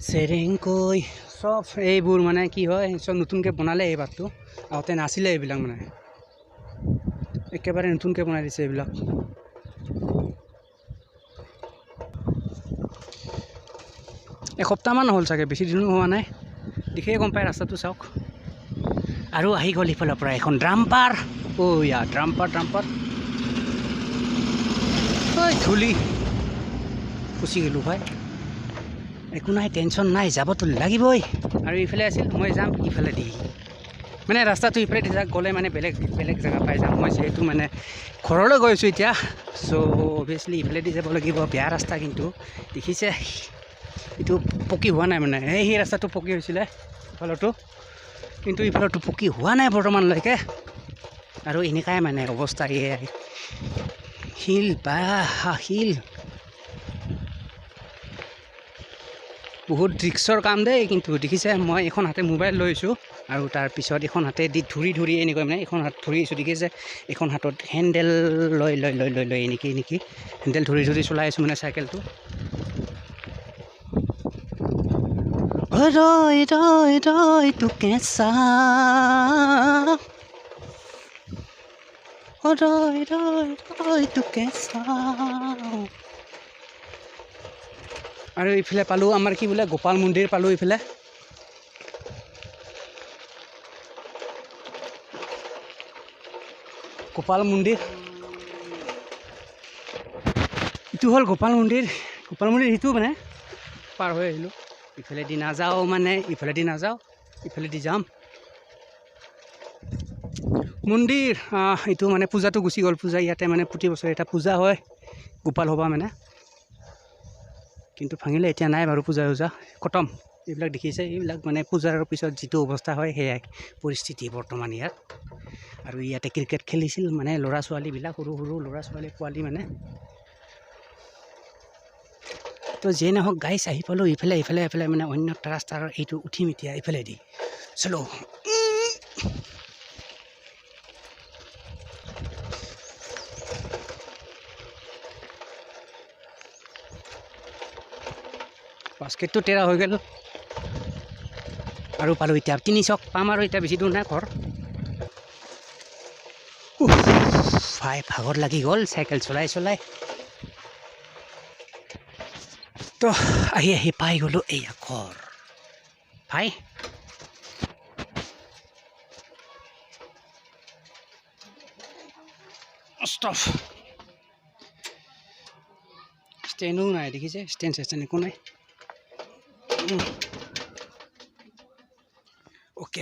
চেৰেংকৈ চব এইবোৰ মানে কি হয় চব নতুনকৈ বনালে এই বাটটো আগতে নাছিলে এইবিলাক মানে। একেবাৰে নতুনকৈ বনাই দিছে এইবিলাক। এসপ্তাহমান হ'ল চাগে বেছি দিনো হোৱা নাই। দেখিয়ে গম পায় ৰাস্তাটো চাওক। আৰু আহি গ'ল ইফালৰ পৰা এখন ড্ৰাম্পাৰ অ' ইয়া ড্ৰাম্পাৰ ড্ৰাম্পাৰ ঐ ধূলি। ফুচি গ'লোঁ ভাই। একো নাই টেনশ্যন নাই যাবতো লাগিবই। আৰু ইফালে আছিল মই যাম ইফালে দি। মানে ৰাস্তাটো ইফালে দি গ'লে মানে বেলেগ বেলেগ জেগা পাই যাম। মই যিহেতু মানে ঘৰলৈ গৈ আছোঁ এতিয়া চ' অভিয়াছলি ইফালেদি যাব লাগিব বেয়া ৰাস্তা কিন্তু। দেখিছে এইটো পকী হোৱা নাই মানে। এই সেই ৰাস্তাটো পকী হৈছিলে ইফালৰটো। কিন্তু ইফালৰটো পকী হোৱা নাই বৰ্তমানলৈকে। আৰু এনেকাই মানে অৱস্থা এয়াই। শিল বা শিল। বহুত ৰিক্সৰ কাম দেই কিন্তু দেখিছে, মই এখন হাতে মোবাইল লৈছোঁ আৰু তাৰপিছত এখন হাতে দি ধৰি ধৰি এনেকৈ মানে এখন হাত ধৰি দেখিছে, এখন হাতত হেণ্ডেল লৈ লৈ লৈ লৈ লৈ, এনেকৈ এনেকৈ, হেণ্ডেল ধৰি ধৰি চলাই আছোঁ মানে চাইকেলটো। ৰৈ ৰৈ ৰৈ তোকে আৰু ইফালে পালোঁ আমাৰ কি বোলে গোপাল মন্দিৰ পালোঁ ইফালে। গোপাল মন্দিৰ। ইটো হ'ল গোপাল মন্দিৰ। গোপাল মন্দিৰ সিটো মানে। পাৰ হৈ আহিলোঁ। ইফালেদি নাযাওঁ মানে ইফালেদি নাযাওঁ ইফালেদি যাম। মন্দিৰ এইটো মানে পূজাটো গুচি গ'ল। পূজা ইয়াতে মানে প্ৰতি বছৰে এটা পূজা হয়। গোপাল সভা মানে। কিন্তু ভাঙিলে এতিয়া নাই বাৰু পূজা চূজা। খতম। এইবিলাক দেখিছে এইবিলাক মানে পূজাৰ পিছত যিটো অৱস্থা হয় সেয়াই পৰিস্থিতি বৰ্তমান ইয়াত আৰু ইয়াতে ক্ৰিকেট খেলিছিল মানে ল'ৰা ছোৱালীবিলাক সৰু সৰু ল'ৰা ছোৱালী পোৱালি মানে। তো যিয়ে নহওক গাইছ আহি পালোঁ ইফালে ইফালে ইফালে মানে অন্য ৰাস্তাৰ এইটো উঠিম এতিয়া ইফালে দি চলো। বাস্কেটটো তেৰা হৈ গ'ল। আৰু পালোঁ এতিয়া। তিনি চক পাম আৰু এতিয়া বেছি দূৰ নাই, ঘৰ। ভাই ভাগৰ লাগি গ'ল, চাইকেল চলাই চলাই। তো, আহি আহি পাই গ'লোঁ এইয়া ঘৰ। ভাই। ষ্টফ ষ্টেণ্ডো নাই, দেখিছে? ষ্টেণ্ড চেষ্টেণ্ড একো নাই। Ok.